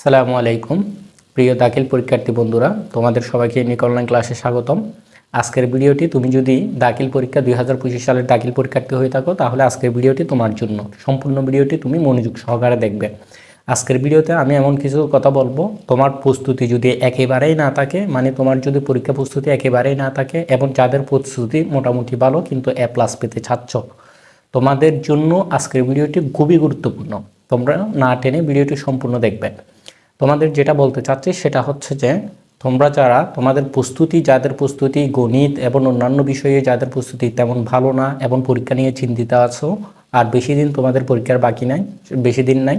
সালামু আলাইকুম। প্রিয় দাখিল পরীক্ষার্থী বন্ধুরা, তোমাদের সবাইকে নিক অনলাইন ক্লাসে স্বাগতম। আজকের ভিডিওটি তুমি যদি দাখিল পরীক্ষা দুই হাজার পঁচিশ সালের দাখিল পরীক্ষার্থী হয়ে থাকো, তাহলে আজকের ভিডিওটি তোমার জন্য। সম্পূর্ণ ভিডিওটি তুমি মনোযোগ সহকারে দেখবে। আজকের ভিডিওতে আমি এমন কিছু কথা বলব। তোমার প্রস্তুতি যদি একেবারেই না থাকে মানে তোমার যদি পরীক্ষা প্রস্তুতি একেবারেই না থাকে, এবং যাদের প্রস্তুতি মোটামুটি ভালো, কিন্তু এ প্লাস পেতে চাচ্ছ, তোমাদের জন্য আজকের ভিডিওটি খুবই গুরুত্বপূর্ণ। তোমরা না টেনে ভিডিওটি সম্পূর্ণ দেখবে। তোমাদের যেটা বলতে চাচ্ছি সেটা হচ্ছে যে তোমরা যারা তোমাদের প্রস্তুতি, যাদের প্রস্তুতি গণিত এবং অন্যান্য বিষয়ে যাদের প্রস্তুতি তেমন ভালো না এবং পরীক্ষা নিয়ে চিন্তিত আছো, আর বেশি দিন তোমাদের পরীক্ষার বাকি নাই, বেশি দিন নাই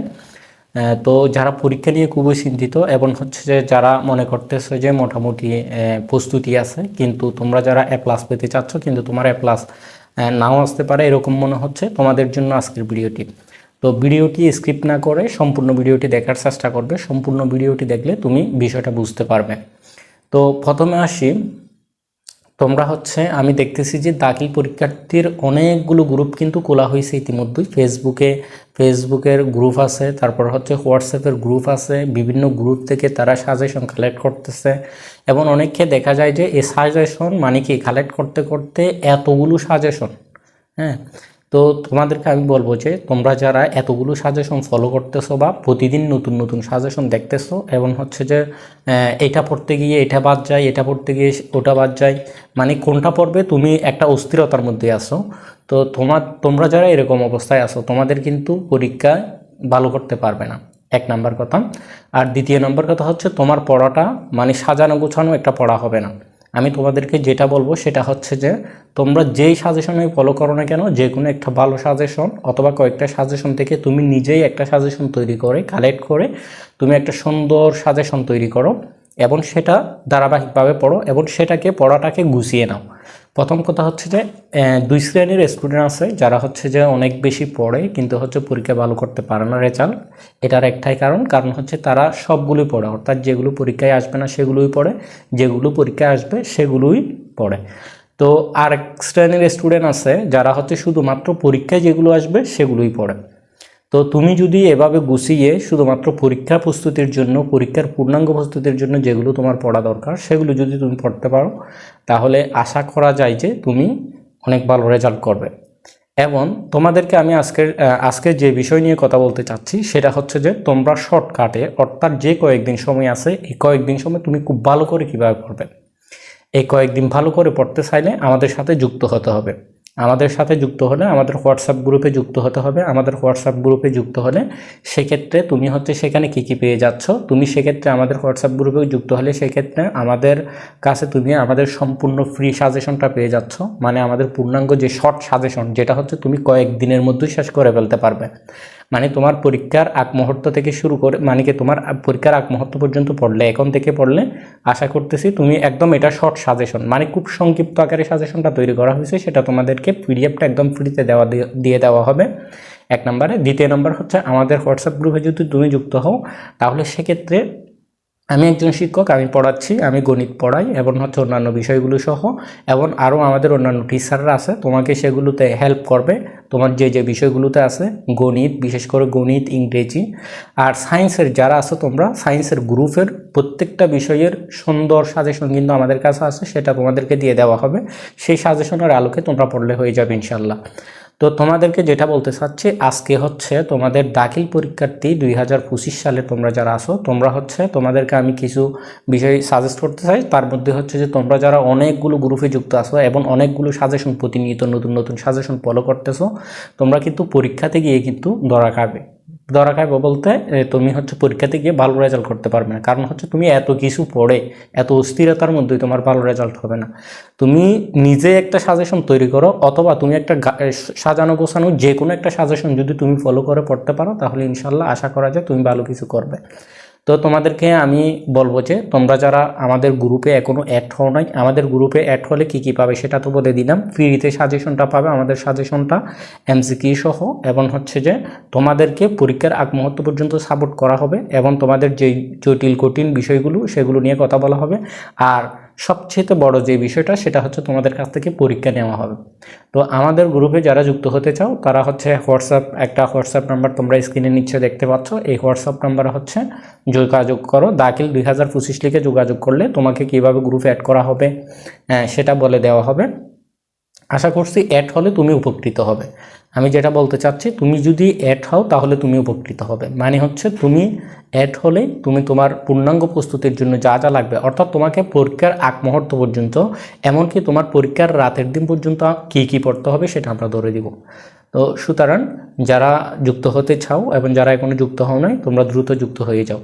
তো যারা পরীক্ষা নিয়ে খুবই চিন্তিত এবং হচ্ছে যে যারা মনে করতেছে যে মোটামুটি প্রস্তুতি আছে, কিন্তু তোমরা যারা এ প্লাস পেতে চাচ্ছ, কিন্তু তোমার এ প্লাস নাও আসতে পারে, এরকম মনে হচ্ছে। তোমাদের জন্য আজকের ভিডিওটি তো ভিডিওটি স্কিপ না করে সম্পূর্ণ ভিডিওটি দেখার চেষ্টা করবে। সম্পূর্ণ ভিডিওটি দেখলে তুমি বিষয়টা বুঝতে পারবে। তো প্রথমে আসি। তোমরা হচ্ছে, আমি দেখতেছি যে দাখিল পরীক্ষার্থীর অনেকগুলো গ্রুপ কিন্তু খোলা হয়েছে ইতিমধ্যেই। ফেসবুকে ফেসবুকের গ্রুপ আছে, তারপর হচ্ছে হোয়াটসঅ্যাপের গ্রুপ আছে, বিভিন্ন গ্রুপ থেকে তারা সাজেশন কালেক্ট করতেছে। এবং অনেককে দেখা যায় যে, এই সাজেশন মানে কি? কালেক্ট করতে করতে এতগুলো সাজেশন হ্যাঁ? তো তোমাদেরকে আমি বলব যে তোমরা যারা এতগুলো সাজেশন ফলো করতেছো বা প্রতিদিন নতুন নতুন সাজেশন দেখতেছো এবং হচ্ছে যে এটা পড়তে গিয়ে এটা বাদ যায়, এটা পড়তে গিয়ে ওটা বাদ যায় মানে কোনটা পড়বে তুমি একটা অস্থিরতার মধ্যে আসো তো তোমার, তোমরা যারা এরকম অবস্থায় আসো তোমাদের কিন্তু পরীক্ষা ভালো করতে পারবে না। এক নাম্বার কথা। আর দ্বিতীয় নম্বর কথা হচ্ছে তোমার পড়াটা মানে সাজানো গোছানো একটা পড়া হবে না। আমি তোমাদেরকে যেটা বলব সেটা হচ্ছে যে, তোমরা যেই সাজেশনে ফলো করো না কেন যে কোনো একটা ভালো সাজেশন অথবা কয়েকটা সাজেশন থেকে তুমি নিজেই একটা সাজেশন তৈরি করে কালেক্ট করে তুমি একটা সুন্দর সাজেশন তৈরি করো এবং সেটা ধারাবাহিকভাবে পড়ো এবং সেটাকে পড়াটাকে গুছিয়ে নাও। প্রথম কথা হচ্ছে যে দুই শ্রেণির স্টুডেন্ট আছে, যারা হচ্ছে যে অনেক বেশি পড়ে, কিন্তু হচ্ছে পরীক্ষা ভালো করতে পারে না রেজাল্ট এটার একটাই কারণ কারণ হচ্ছে তারা সবগুলোই পড়ে, অর্থাৎ যেগুলো পরীক্ষায় আসবে না সেগুলোই পড়ে, যেগুলো পরীক্ষায় আসবে সেগুলোই পড়ে। তো আর এক শ্রেণির স্টুডেন্ট আছে, যারা হচ্ছে শুধুমাত্র পরীক্ষায় যেগুলো আসবে সেগুলোই পড়ে। তো তুমি যদি এভাবে গুছিয়ে শুধুমাত্র পরীক্ষা প্রস্তুতির জন্য, পরীক্ষার পূর্ণাঙ্গ প্রস্তুতির জন্য যেগুলো তোমার পড়া দরকার, সেগুলো যদি তুমি পড়তে পারো, তাহলে আশা করা যায় যে তুমি অনেক ভালো রেজাল্ট করবে। এবং তোমাদেরকে আমি আজকের আজকে যে বিষয় নিয়ে কথা বলতে চাচ্ছি, সেটা হচ্ছে যে তোমরা শর্টকাটে অর্থাৎ যে কয়েকদিন সময় আছে, এই কয়েকদিন সময় তুমি খুব ভালো করে কীভাবে পড়বে? এই কয়েকদিন ভালো করে পড়তে চাইলে আমাদের সাথে যুক্ত হতে হবে। আমাদের সাথে যুক্ত হলে আমাদের হোয়াটসঅ্যাপ গ্রুপে যুক্ত হতে হবে। আমাদের হোয়াটসঅ্যাপ গ্রুপে যুক্ত হলে সেক্ষেত্রে তুমি হচ্ছে সেখানে কী কী পেয়ে যাচ্ছ? তুমি সেক্ষেত্রে আমাদের হোয়াটসঅ্যাপ গ্রুপে যুক্ত হলে সেক্ষেত্রে আমাদের কাছে তুমি আমাদের সম্পূর্ণ ফ্রি সাজেশনটা পেয়ে যাচ্ছ। মানে আমাদের পূর্ণাঙ্গ যে শর্ট সাজেশন যেটা হচ্ছে তুমি কয়েক দিনের মধ্যেই শেষ করে ফেলতে পারবে। মানে তোমার পরীক্ষার আগ মুহূর্ত থেকে শুরু করে মানে কি তোমার পরীক্ষার আগ মুহূর্ত পর্যন্ত পড়লে, এখন থেকে পড়লে, আশা করতেছি তুমি একদম এটা শর্ট সাজেশন মানে খুব সংক্ষিপ্ত আকারে সাজেশনটা তৈরি করা হয়েছে, সেটা তোমাদেরকে পিডিএফটা একদম ফ্রিতে দেওয়া দিয়ে- দেওয়া হবে। এক নম্বরে। দ্বিতীয় নম্বর হচ্ছে, আমাদের হোয়াটসঅ্যাপ গ্রুপে যদি তুমি যুক্ত হও, তাহলে সেক্ষেত্রে আমি একজন শিক্ষক, আমি পড়াচ্ছি, আমি গণিত পড়াই এবং হচ্ছে অন্যান্য বিষয়গুলো সহ এবং আরও আমাদের অন্যান্য টিচাররা আছে, তোমাকে সেগুলোতে হেল্প করবে। তোমার যে যে বিষয়গুলোতে আছে, গণিত, বিশেষ করে গণিত, ইংরেজি আর সায়েন্সের যারা আছে তোমরা সায়েন্সের গ্রুপের প্রত্যেকটা বিষয়ের সুন্দর সাজেশন কিন্তু আমাদের কাছে আছে, সেটা তোমাদেরকে দিয়ে দেওয়া হবে। সেই সাজেশনের আলোকে তোমরা পড়লে হয়ে যাবে ইনশাল্লাহ তো তোমাদেরকে যেটা বলতে চাচ্ছি, আজকে হচ্ছে তোমাদের দাখিল পরীক্ষার্থী দুই হাজার পঁচিশ সালে তোমরা যারা আসো তোমরা হচ্ছে তোমাদেরকে আমি কিছু বিষয় সাজেস্ট করতে চাই। তার মধ্যে হচ্ছে যে তোমরা যারা অনেকগুলো গ্রুপে যুক্ত আসো এবং অনেকগুলো সাজেশন প্রতিনিয়ত নতুন নতুন সাজেশন ফলো করতেছো, তোমরা কিন্তু পরীক্ষাতে গিয়ে কিন্তু ধরা খাবে। ধরা খাইব বলতে তুমি হচ্ছে পরীক্ষাতে গিয়ে ভালো রেজাল্ট করতে পারবে না। কারণ হচ্ছে তুমি এত কিছু পড়ে, এত অস্থিরতার মধ্যেই তোমার ভালো রেজাল্ট হবে না। তুমি নিজে একটা সাজেশন তৈরি করো, অথবা তুমি একটা সাজানো গোছানো যে কোনো একটা সাজেশন যদি তুমি ফলো করে পড়তে পারো, তাহলে ইনশাল্লাহ আশা করা যায় তুমি ভালো কিছু করবে। তো তোমাদেরকে আমি বলব যে তোমরা যারা আমাদের গ্রুপে এখনও অ্যাড হও নাই, আমাদের গ্রুপে অ্যাড হলে কি কি পাবে সেটা তো বলে দিলাম। ফ্রিতে সাজেশনটা পাবে আমাদের সাজেশনটা এমসিকিউ সহ এবং হচ্ছে যে তোমাদেরকে পরীক্ষার আগ মুহূর্ত পর্যন্ত সাপোর্ট করা হবে এবং তোমাদের যেই জটিল কঠিন বিষয়গুলো সেগুলো নিয়ে কথা বলা হবে। আর সবচেয়ে বড় যে বিষয়টা, সেটা হচ্ছে তোমাদের কাছ থেকে পরীক্ষা নেওয়া হবে। তো আমাদের গ্রুপে যারা যুক্ত হতে চাও, তারা হচ্ছে হোয়াটসঅ্যাপ, একটা হোয়াটসঅ্যাপ নাম্বার তোমরা স্ক্রিনে নিচ্ছে দেখতে পাচ্ছ। এই হোয়াটসঅ্যাপ নাম্বার হচ্ছে যোগাযোগ করো। দাখিল দুই হাজার পঁচিশ লিখে যোগাযোগ করলে তোমাকে কীভাবে গ্রুপে অ্যাড করা হবে সেটা বলে দেওয়া হবে। আশা করছি অ্যাড হলে তুমি উপকৃত হবে। আমি যেটা বলতে চাচ্ছি, তুমি যদি অ্যাড হও তাহলে তুমি উপকৃত হবে। মানে হচ্ছে তুমি অ্যাড হলে তুমি তোমার পূর্ণাঙ্গ প্রস্তুতির জন্য যা যা লাগবে, অর্থাৎ তোমাকে পরীক্ষার আগ মুহূর্ত পর্যন্ত, এমনকি তোমার পরীক্ষার রাতের দিন পর্যন্ত কী কী পড়তে হবে সেটা আমরা ধরে দিব। তো সুতরাং যারা যুক্ত হতে চাও এবং যারা এখনও যুক্ত হও নাই, তোমরা দ্রুত যুক্ত হয়ে যাও।